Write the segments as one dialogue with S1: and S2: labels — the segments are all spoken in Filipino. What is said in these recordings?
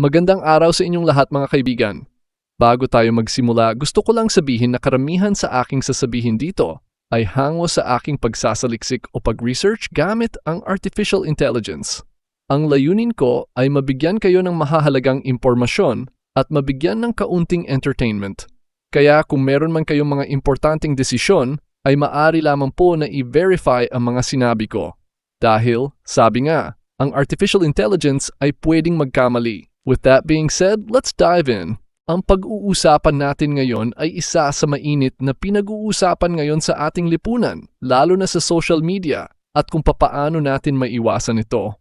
S1: Magandang araw sa inyong lahat mga kaibigan. Bago tayo magsimula, gusto ko lang sabihin na karamihan sa aking sasabihin dito ay hango sa aking pagsasaliksik o pag-research gamit ang artificial intelligence. Ang layunin ko ay mabigyan kayo ng mahahalagang impormasyon at mabigyan ng kaunting entertainment. Kaya kung meron man kayong mga importanteng desisyon, ay maari lamang po na i-verify ang mga sinabi ko. Dahil, sabi nga, ang artificial intelligence ay pwedeng magkamali. With that being said, let's dive in. Ang pag-uusapan natin ngayon ay isa sa mainit na pinag-uusapan ngayon sa ating lipunan, lalo na sa social media, at kung papaano natin maiwasan ito.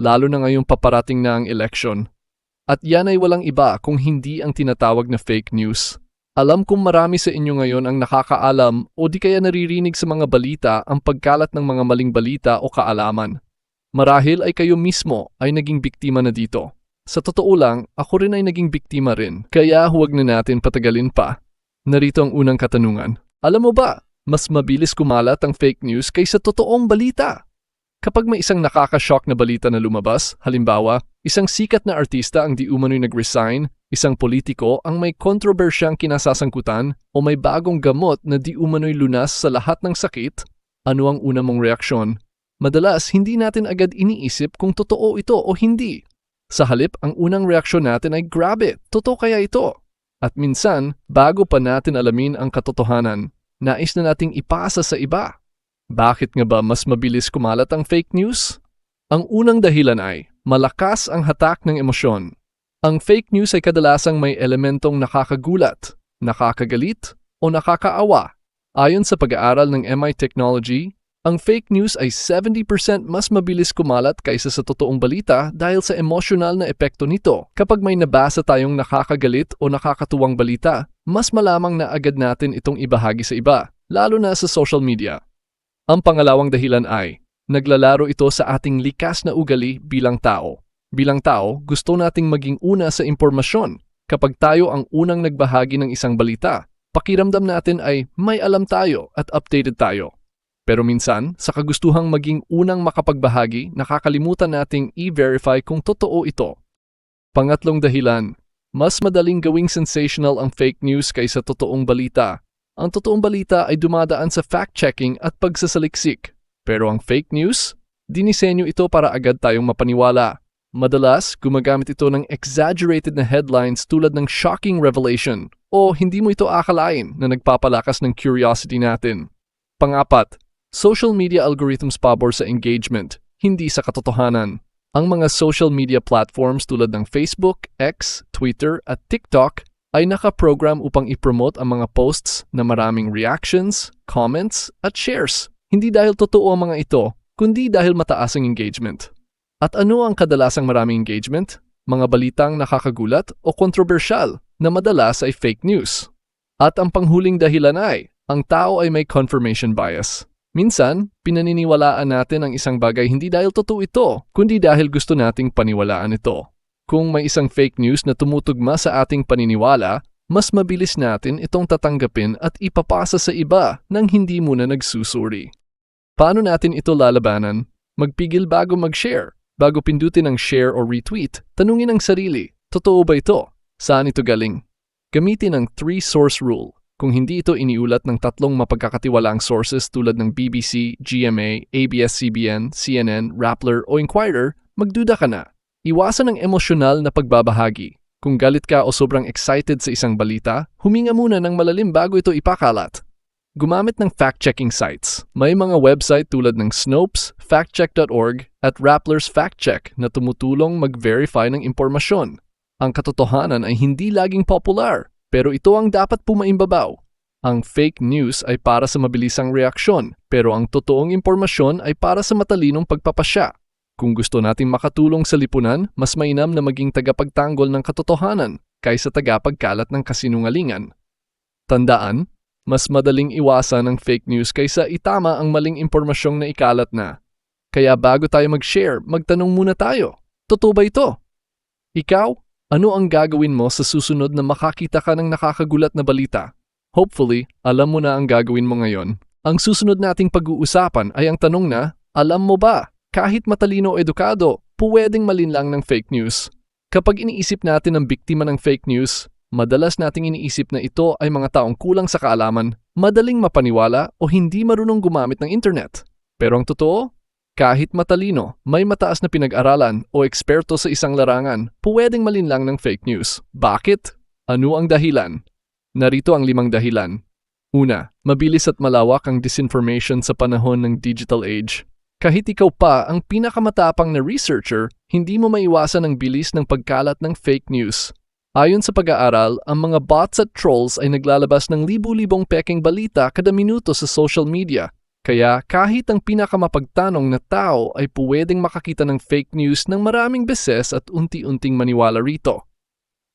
S1: Lalo na ngayong paparating na ang election. At yan ay walang iba kung hindi ang tinatawag na fake news. Alam kong marami sa inyo ngayon ang nakakaalam o di kaya naririnig sa mga balita ang pagkalat ng mga maling balita o kaalaman. Marahil ay kayo mismo ay naging biktima na dito. Sa totoo lang, ako rin ay naging biktima rin, kaya huwag na natin patagalin pa. Narito ang unang katanungan. Alam mo ba, mas mabilis kumalat ang fake news kaysa totoong balita? Kapag may isang nakakashock na balita na lumabas, halimbawa, isang sikat na artista ang di umano'y nag-resign, isang politiko ang may kontrobersyang kinasasangkutan, o may bagong gamot na di umano'y lunas sa lahat ng sakit, ano ang una mong reaksyon? Madalas, hindi natin agad iniisip kung totoo ito o hindi. Sa halip, ang unang reaksyon natin ay grabe, totoo kaya ito? At minsan, bago pa natin alamin ang katotohanan, nais na nating ipasa sa iba. Bakit nga ba mas mabilis kumalat ang fake news? Ang unang dahilan ay malakas ang hatak ng emosyon. Ang fake news ay kadalasang may elementong nakakagulat, nakakagalit, o nakakaawa. Ayon sa pag-aaral ng MI Technology, ang fake news ay 70% mas mabilis kumalat kaysa sa totoong balita dahil sa emosyonal na epekto nito. Kapag may nabasa tayong nakakagalit o nakakatuwang balita, mas malamang na agad natin itong ibahagi sa iba, lalo na sa social media. Ang pangalawang dahilan ay, naglalaro ito sa ating likas na ugali bilang tao. Bilang tao, gusto nating maging una sa impormasyon. Kapag tayo ang unang nagbahagi ng isang balita, pakiramdam natin ay may alam tayo at updated tayo. Pero minsan, sa kagustuhang maging unang makapagbahagi, nakakalimutan nating i-verify kung totoo ito. Pangatlong dahilan, mas madaling gawing sensational ang fake news kaysa totoong balita. Ang totoong balita ay dumadaan sa fact-checking at pagsasaliksik. Pero ang fake news, dinisenyo ito para agad tayong mapaniwala. Madalas, gumagamit ito ng exaggerated na headlines tulad ng shocking revelation o hindi mo ito akalain na nagpapalakas ng curiosity natin. Pangapat, Social media algorithms pabor sa engagement, hindi sa katotohanan. Ang mga social media platforms tulad ng Facebook, X, Twitter at TikTok ay nakaprogram upang ipromote ang mga posts na maraming reactions, comments at shares. Hindi dahil totoo ang mga ito, kundi dahil mataas ang engagement. At ano ang kadalasang maraming engagement? Mga balitang nakakagulat o kontrobersyal na madalas ay fake news. At ang panghuling dahilan ay, ang tao ay may confirmation bias. Minsan, pinaniniwalaan natin ang isang bagay hindi dahil totoo ito, kundi dahil gusto nating paniwalaan ito. Kung may isang fake news na tumutugma sa ating paniniwala, mas mabilis natin itong tatanggapin at ipapasa sa iba nang hindi muna nagsusuri. Paano natin ito lalabanan? Magpigil bago mag-share. Bago pindutin ang share o retweet, tanungin ang sarili, totoo ba ito? Saan ito galing? Gamitin ang three-source rule kung hindi ito iniulat ng tatlong mapagkakatiwalaang sources tulad ng BBC, GMA, ABS-CBN, CNN, Rappler o Inquirer, magduda ka na. Iwasan ang emosyonal na pagbabahagi. Kung galit ka o sobrang excited sa isang balita, huminga muna ng malalim bago ito ipakalat. Gumamit ng fact-checking sites. May mga website tulad ng Snopes, factcheck.org at Rappler's Fact Check na tumutulong mag-verify ng impormasyon. Ang katotohanan ay hindi laging popular pero ito ang dapat pumaimbabaw. Ang fake news ay para sa mabilisang reaksyon, pero ang totoong impormasyon ay para sa matalinong pagpapasya. Kung gusto nating makatulong sa lipunan, mas mainam na maging tagapagtanggol ng katotohanan kaysa tagapagkalat ng kasinungalingan. Tandaan, mas madaling iwasan ang fake news kaysa itama ang maling impormasyong na ikalat na. Kaya bago tayo mag-share, magtanong muna tayo. Totoo ba ito? Ikaw, ano ang gagawin mo sa susunod na makakita ka ng nakakagulat na balita? Hopefully, alam mo na ang gagawin mo ngayon. Ang susunod nating pag-uusapan ay ang tanong na, alam mo ba, kahit matalino o edukado, pwedeng malinlang ng fake news. Kapag iniisip natin ang biktima ng fake news, madalas nating iniisip na ito ay mga taong kulang sa kaalaman, madaling mapaniwala o hindi marunong gumamit ng internet. Pero ang totoo, kahit matalino, may mataas na pinag-aralan o eksperto sa isang larangan, pwedeng malinlang ng fake news. Bakit? Ano ang dahilan? Narito ang limang dahilan. Una, mabilis at malawak ang disinformation sa panahon ng digital age. Kahit ikaw pa ang pinakamatapang na researcher, hindi mo maiwasan ang bilis ng pagkalat ng fake news. Ayon sa pag-aaral, ang mga bots at trolls ay naglalabas ng libu-libong peking balita kada minuto sa social media kaya kahit ang pinakamapagtanong na tao ay pwedeng makakita ng fake news ng maraming beses at unti-unting maniwala rito.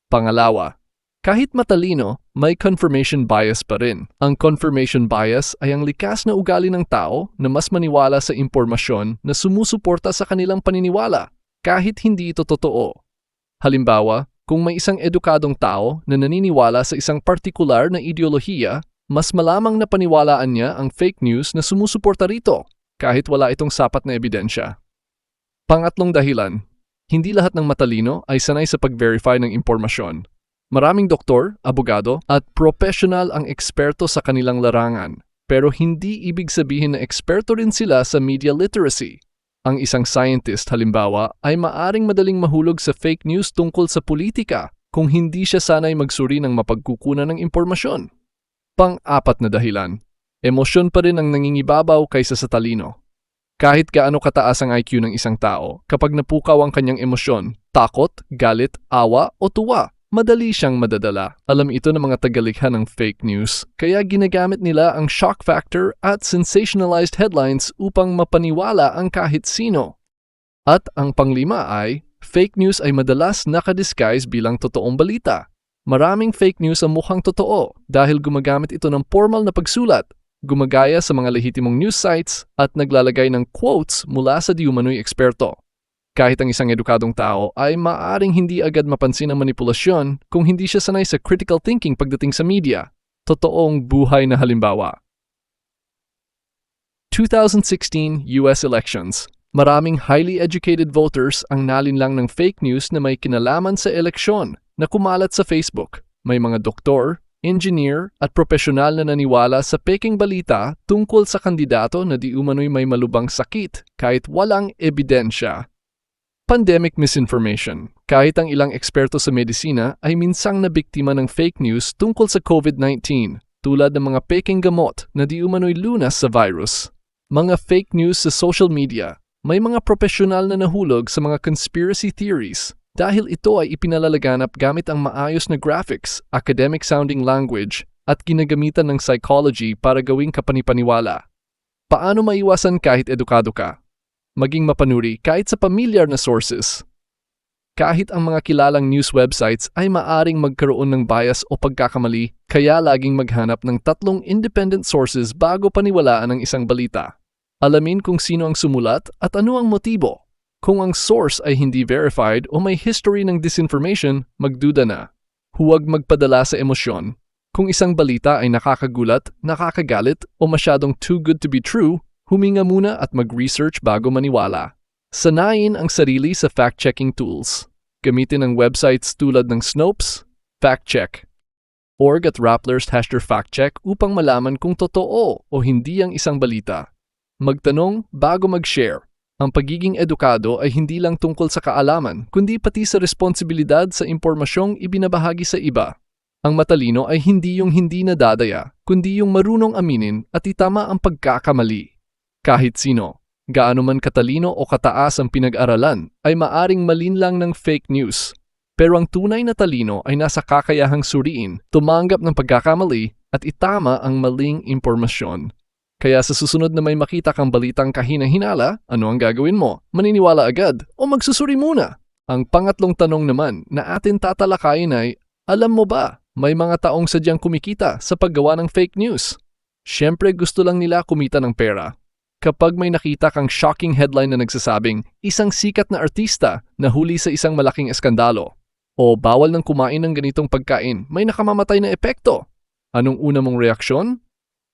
S1: Pangalawa, kahit matalino, may confirmation bias pa rin. Ang confirmation bias ay ang likas na ugali ng tao na mas maniwala sa impormasyon na sumusuporta sa kanilang paniniwala kahit hindi ito totoo. Halimbawa, kung may isang edukadong tao na naniniwala sa isang partikular na ideolohiya mas malamang na paniwalaan niya ang fake news na sumusuporta rito kahit wala itong sapat na ebidensya. Pangatlong dahilan, hindi lahat ng matalino ay sanay sa pag-verify ng impormasyon. Maraming doktor, abogado, at professional ang eksperto sa kanilang larangan, pero hindi ibig sabihin na eksperto rin sila sa media literacy. Ang isang scientist halimbawa ay maaring madaling mahulog sa fake news tungkol sa politika kung hindi siya sanay magsuri ng mapagkukunan ng impormasyon. Pang-apat na dahilan, emosyon pa rin ang nangingibabaw kaysa sa talino. Kahit gaano kataas ang IQ ng isang tao, kapag napukaw ang kanyang emosyon, takot, galit, awa o tuwa, madali siyang madadala. Alam ito ng mga tagalikha ng fake news, kaya ginagamit nila ang shock factor at sensationalized headlines upang mapaniwala ang kahit sino. At ang panglima ay, fake news ay madalas nakadisguise bilang totoong balita. Maraming fake news ang mukhang totoo dahil gumagamit ito ng formal na pagsulat, gumagaya sa mga lehitimong news sites at naglalagay ng quotes mula sa diumanoy eksperto. Kahit ang isang edukadong tao ay maaring hindi agad mapansin ang manipulasyon kung hindi siya sanay sa critical thinking pagdating sa media. Totoong buhay na halimbawa. 2016 US elections. Maraming highly educated voters ang nalinlang ng fake news na may kinalaman sa eleksyon na kumalat sa Facebook. May mga doktor, engineer at profesional na naniwala sa peking balita tungkol sa kandidato na di umano'y may malubang sakit kahit walang ebidensya. Pandemic misinformation. Kahit ang ilang eksperto sa medisina ay minsang nabiktima ng fake news tungkol sa COVID-19 tulad ng mga peking gamot na di umano'y lunas sa virus. Mga fake news sa social media. May mga profesional na nahulog sa mga conspiracy theories dahil ito ay ipinalalaganap gamit ang maayos na graphics, academic-sounding language, at ginagamitan ng psychology para gawing kapanipaniwala. Paano maiwasan kahit edukado ka? Maging mapanuri kahit sa pamilyar na sources. Kahit ang mga kilalang news websites ay maaring magkaroon ng bias o pagkakamali, kaya laging maghanap ng tatlong independent sources bago paniwalaan ang isang balita. Alamin kung sino ang sumulat at ano ang motibo. Kung ang source ay hindi verified o may history ng disinformation, magduda na. Huwag magpadala sa emosyon. Kung isang balita ay nakakagulat, nakakagalit o masyadong too good to be true, huminga muna at mag-research bago maniwala. Sanayin ang sarili sa fact-checking tools. Gamitin ang websites tulad ng Snopes, FactCheck, org at Rappler's hashtag FactCheck upang malaman kung totoo o hindi ang isang balita. Magtanong bago mag-share ang pagiging edukado ay hindi lang tungkol sa kaalaman, kundi pati sa responsibilidad sa impormasyong ibinabahagi sa iba. Ang matalino ay hindi yung hindi nadadaya, kundi yung marunong aminin at itama ang pagkakamali. Kahit sino, gaano man katalino o kataas ang pinag-aralan, ay maaring malinlang ng fake news. Pero ang tunay na talino ay nasa kakayahang suriin, tumanggap ng pagkakamali at itama ang maling impormasyon. Kaya sa susunod na may makita kang balitang kahina-hinala, ano ang gagawin mo? Maniniwala agad o magsusuri muna? Ang pangatlong tanong naman na atin tatalakayin ay, alam mo ba, may mga taong sadyang kumikita sa paggawa ng fake news? Siyempre gusto lang nila kumita ng pera. Kapag may nakita kang shocking headline na nagsasabing isang sikat na artista na huli sa isang malaking eskandalo o bawal ng kumain ng ganitong pagkain, may nakamamatay na epekto. Anong una mong reaksyon?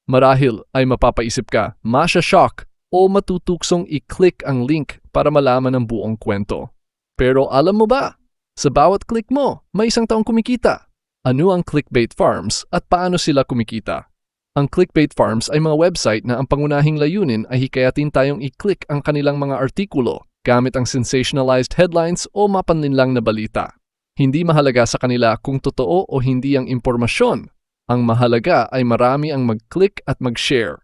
S1: Marahil ay mapapaisip ka, masya-shock o matutuksong i-click ang link para malaman ang buong kwento. Pero alam mo ba, Sa bawat click mo, may isang taong kumikita. Ano ang clickbait farms at paano sila kumikita? Ang clickbait farms ay mga website na ang pangunahing layunin ay hikayatin tayong i-click ang kanilang mga artikulo gamit ang sensationalized headlines o mapanlinlang na balita. Hindi mahalaga sa kanila kung totoo o hindi ang impormasyon. Ang mahalaga ay marami ang mag-click at mag-share.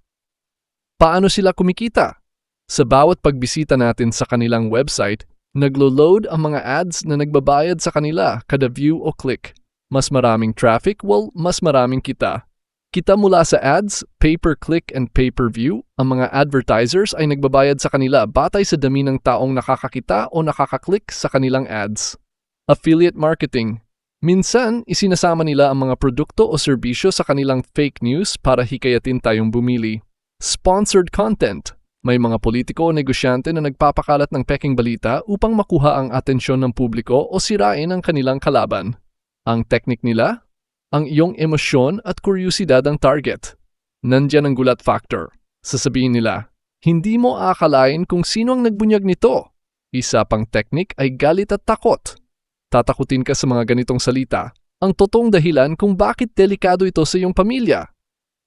S1: Paano sila kumikita? Sa bawat pagbisita natin sa kanilang website, naglo-load ang mga ads na nagbabayad sa kanila kada view o click. Mas maraming traffic, well, mas maraming kita. Kita mula sa ads, pay-per-click and pay-per-view, ang mga advertisers ay nagbabayad sa kanila batay sa dami ng taong nakakakita o nakakaklik sa kanilang ads. Affiliate marketing. Minsan, isinasama nila ang mga produkto o serbisyo sa kanilang fake news para hikayatin tayong bumili. Sponsored content. May mga politiko o negosyante na nagpapakalat ng peking balita upang makuha ang atensyon ng publiko o sirain ang kanilang kalaban. Ang teknik nila? ang iyong emosyon at kuryosidad ang target. Nandiyan ang gulat factor. Sasabihin nila, hindi mo akalain kung sino ang nagbunyag nito. Isa pang teknik ay galit at takot. Tatakutin ka sa mga ganitong salita, ang totoong dahilan kung bakit delikado ito sa iyong pamilya.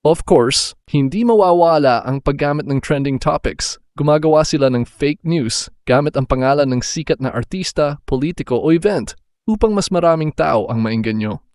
S1: Of course, hindi mawawala ang paggamit ng trending topics. Gumagawa sila ng fake news gamit ang pangalan ng sikat na artista, politiko o event upang mas maraming tao ang mainganyo.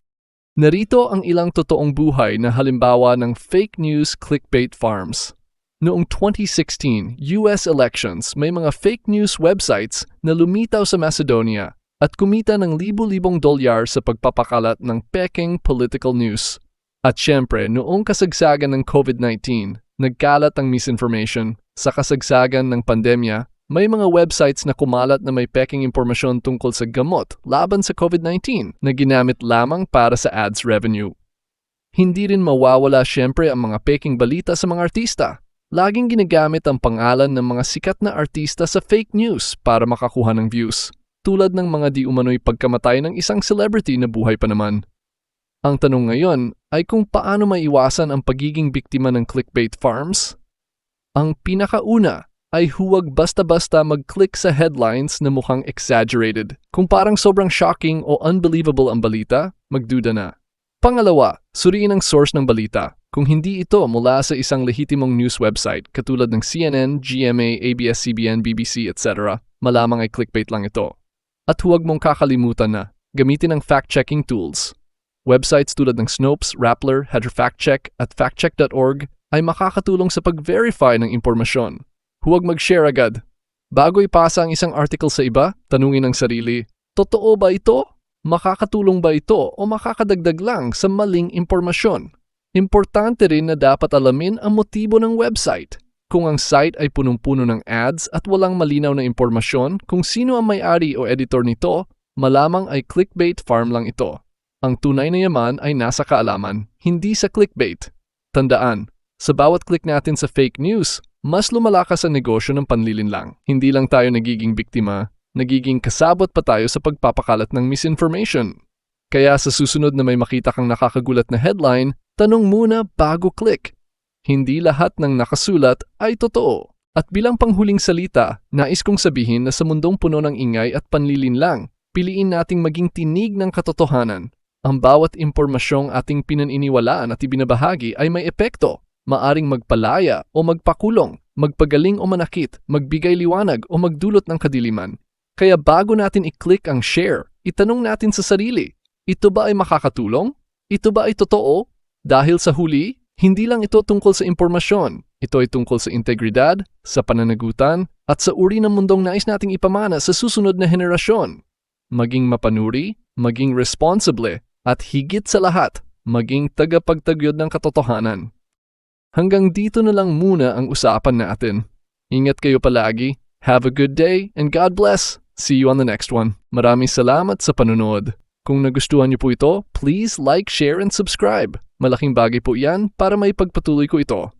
S1: Narito ang ilang totoong buhay na halimbawa ng fake news clickbait farms. Noong 2016 US elections, may mga fake news websites na lumitaw sa Macedonia at kumita ng libu-libong dolyar sa pagpapakalat ng peking political news. At syempre, noong kasagsagan ng COVID-19, nagkalat ang misinformation. Sa kasagsagan ng pandemya, may mga websites na kumalat na may peking impormasyon tungkol sa gamot laban sa COVID-19 na ginamit lamang para sa ads revenue. Hindi rin mawawala syempre ang mga peking balita sa mga artista. Laging ginagamit ang pangalan ng mga sikat na artista sa fake news para makakuha ng views, tulad ng mga di umano'y pagkamatay ng isang celebrity na buhay pa naman. Ang tanong ngayon ay kung paano maiwasan ang pagiging biktima ng clickbait farms? Ang pinakauna ay huwag basta-basta mag-click sa headlines na mukhang exaggerated. Kung parang sobrang shocking o unbelievable ang balita, magduda na. Pangalawa, suriin ang source ng balita. Kung hindi ito mula sa isang lehitimong news website katulad ng CNN, GMA, ABS-CBN, BBC, etc., malamang ay clickbait lang ito. At huwag mong kakalimutan na gamitin ang fact-checking tools. Websites tulad ng Snopes, Rappler, Header Fact Check at factcheck.org ay makakatulong sa pag-verify ng impormasyon Huwag mag-share agad. Bago ipasa ang isang article sa iba, tanungin ang sarili, totoo ba ito? Makakatulong ba ito o makakadagdag lang sa maling impormasyon? Importante rin na dapat alamin ang motibo ng website. Kung ang site ay punong-puno ng ads at walang malinaw na impormasyon kung sino ang may-ari o editor nito, malamang ay clickbait farm lang ito. Ang tunay na yaman ay nasa kaalaman, hindi sa clickbait. Tandaan, sa bawat click natin sa fake news, mas lumalakas ang negosyo ng panlilinlang. Hindi lang tayo nagiging biktima, nagiging kasabot pa tayo sa pagpapakalat ng misinformation. Kaya sa susunod na may makita kang nakakagulat na headline, tanong muna bago click. Hindi lahat ng nakasulat ay totoo. At bilang panghuling salita, nais kong sabihin na sa mundong puno ng ingay at panlilinlang, piliin nating maging tinig ng katotohanan. Ang bawat impormasyong ating pinaniniwalaan at ibinabahagi ay may epekto maaring magpalaya o magpakulong, magpagaling o manakit, magbigay liwanag o magdulot ng kadiliman. Kaya bago natin i-click ang share, itanong natin sa sarili, ito ba ay makakatulong? Ito ba ay totoo? Dahil sa huli, hindi lang ito tungkol sa impormasyon. Ito ay tungkol sa integridad, sa pananagutan, at sa uri ng mundong nais nating ipamana sa susunod na henerasyon. Maging mapanuri, maging responsible, at higit sa lahat, maging tagapagtagyod ng katotohanan. Hanggang dito na lang muna ang usapan natin. Ingat kayo palagi. Have a good day and God bless. See you on the next one. Maraming salamat sa panunod. Kung nagustuhan niyo po ito, please like, share, and subscribe. Malaking bagay po yan para may pagpatuloy ko ito.